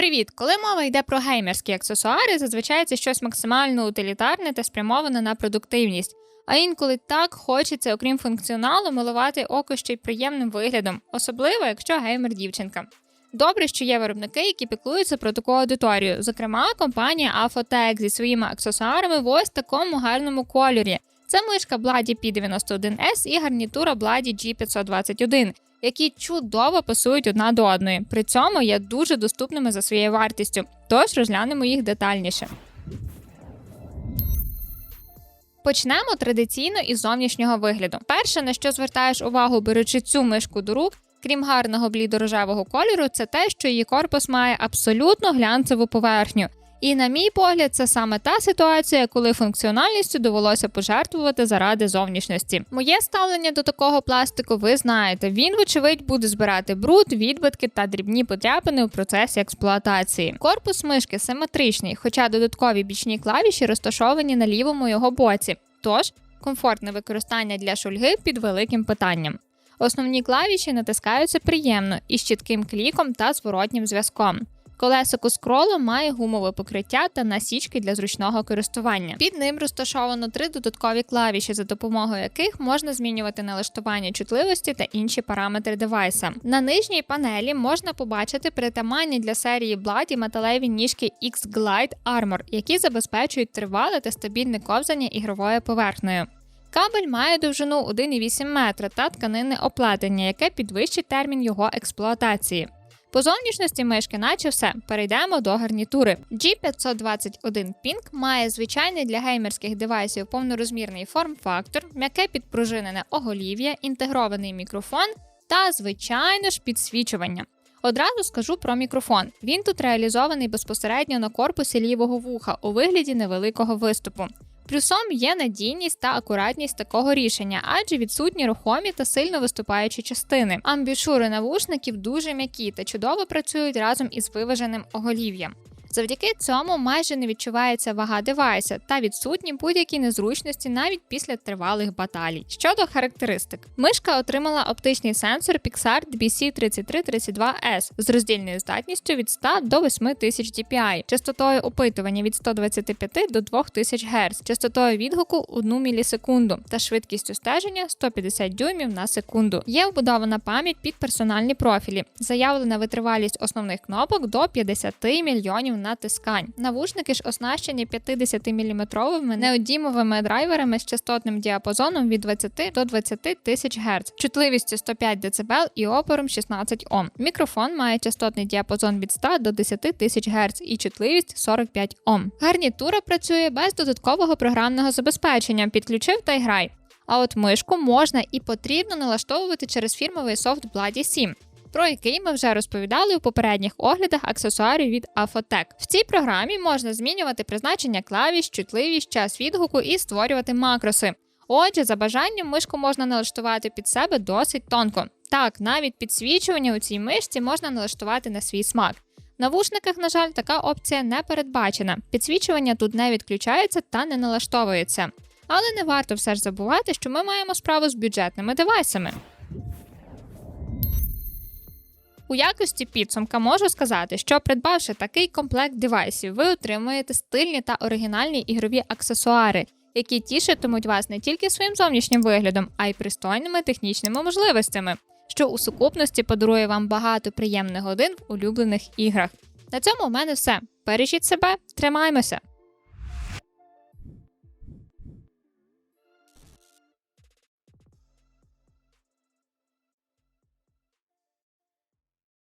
Привіт! Коли мова йде про геймерські аксесуари, зазвичай це щось максимально утилітарне та спрямоване на продуктивність. А інколи так хочеться, окрім функціоналу, милувати око ще й приємним виглядом, особливо якщо геймер дівчинка. Добре, що є виробники, які піклуються про таку аудиторію. Зокрема, компанія Afotech зі своїми аксесуарами в ось такому гарному кольорі. Це мишка Bloody P91S і гарнітура Bloody G521, які чудово пасують одна до одної. При цьому є дуже доступними за своєю вартістю. Тож розглянемо їх детальніше. Почнемо традиційно із зовнішнього вигляду. Перше, на що звертаєш увагу, беручи цю мишку до рук, крім гарного блідорожевого кольору, це те, що її корпус має абсолютно глянцеву поверхню. І, на мій погляд, це саме та ситуація, коли функціональністю довелося пожертвувати заради зовнішності. Моє ставлення до такого пластику ви знаєте. Він, вочевидь, буде збирати бруд, відбитки та дрібні подряпини у процесі експлуатації. Корпус мишки симетричний, хоча додаткові бічні клавіші розташовані на лівому його боці. Тож комфортне використання для шульги під великим питанням. Основні клавіші натискаються приємно із чітким кліком та зворотнім зв'язком. Колесико скролу має гумове покриття та насічки для зручного користування. Під ним розташовано три додаткові клавіші, за допомогою яких можна змінювати налаштування чутливості та інші параметри девайса. На нижній панелі можна побачити притаманні для серії Bloody металеві ніжки X-Glide Armor, які забезпечують тривале та стабільне ковзання ігровою поверхнею. Кабель має довжину 1,8 метра та тканинне оплетення, яке підвищить термін його експлуатації. По зовнішності мишки, наче все, перейдемо до гарнітури. G521 Pink має звичайний для геймерських девайсів повнорозмірний форм-фактор, м'яке підпружинене оголів'я, інтегрований мікрофон та, звичайно ж, підсвічування. Одразу скажу про мікрофон. Він тут реалізований безпосередньо на корпусі лівого вуха у вигляді невеликого виступу. Плюсом є надійність та акуратність такого рішення, адже відсутні рухомі та сильно виступаючі частини. Амбішури навушників дуже м'які та чудово працюють разом із виваженим оголів'ям. Завдяки цьому майже не відчувається вага девайса та відсутні будь-які незручності навіть після тривалих баталій. Щодо характеристик, мишка отримала оптичний сенсор Pixar BC3332S з роздільною здатністю від 100 до 8000 dpi, частотою опитування від 125 до 2000 Гц, частотою відгуку 1 мілісекунду та швидкістю стеження 150 дюймів на секунду. Є вбудована пам'ять під персональні профілі, заявлена витривалість основних кнопок до 50 мільйонів натискань. Навушники ж оснащені 50-мм неодімовими драйверами з частотним діапазоном від 20 до 20 тисяч Гц, чутливістю 105 дБ і опором 16 Ом. Мікрофон має частотний діапазон від 100 до 10 тисяч Гц і чутливість 45 Ом. Гарнітура працює без додаткового програмного забезпечення, підключив та й грай. А от мишку можна і потрібно налаштовувати через фірмовий софт Bloody 7 про який ми вже розповідали у попередніх оглядах аксесуарів від Afotec. В цій програмі можна змінювати призначення клавіш, чутливість, час відгуку і створювати макроси. Отже, за бажанням мишку можна налаштувати під себе досить тонко. Так, навіть підсвічування у цій мишці можна налаштувати на свій смак. В навушниках, на жаль, така опція не передбачена. Підсвічування тут не відключається та не налаштовується. Але не варто все ж забувати, що ми маємо справу з бюджетними девайсами. У якості підсумка можу сказати, що придбавши такий комплект девайсів, ви отримуєте стильні та оригінальні ігрові аксесуари, які тішитимуть вас не тільки своїм зовнішнім виглядом, а й пристойними технічними можливостями, що у сукупності подарує вам багато приємних годин в улюблених іграх. На цьому у мене все. Бережіть себе, тримаймося!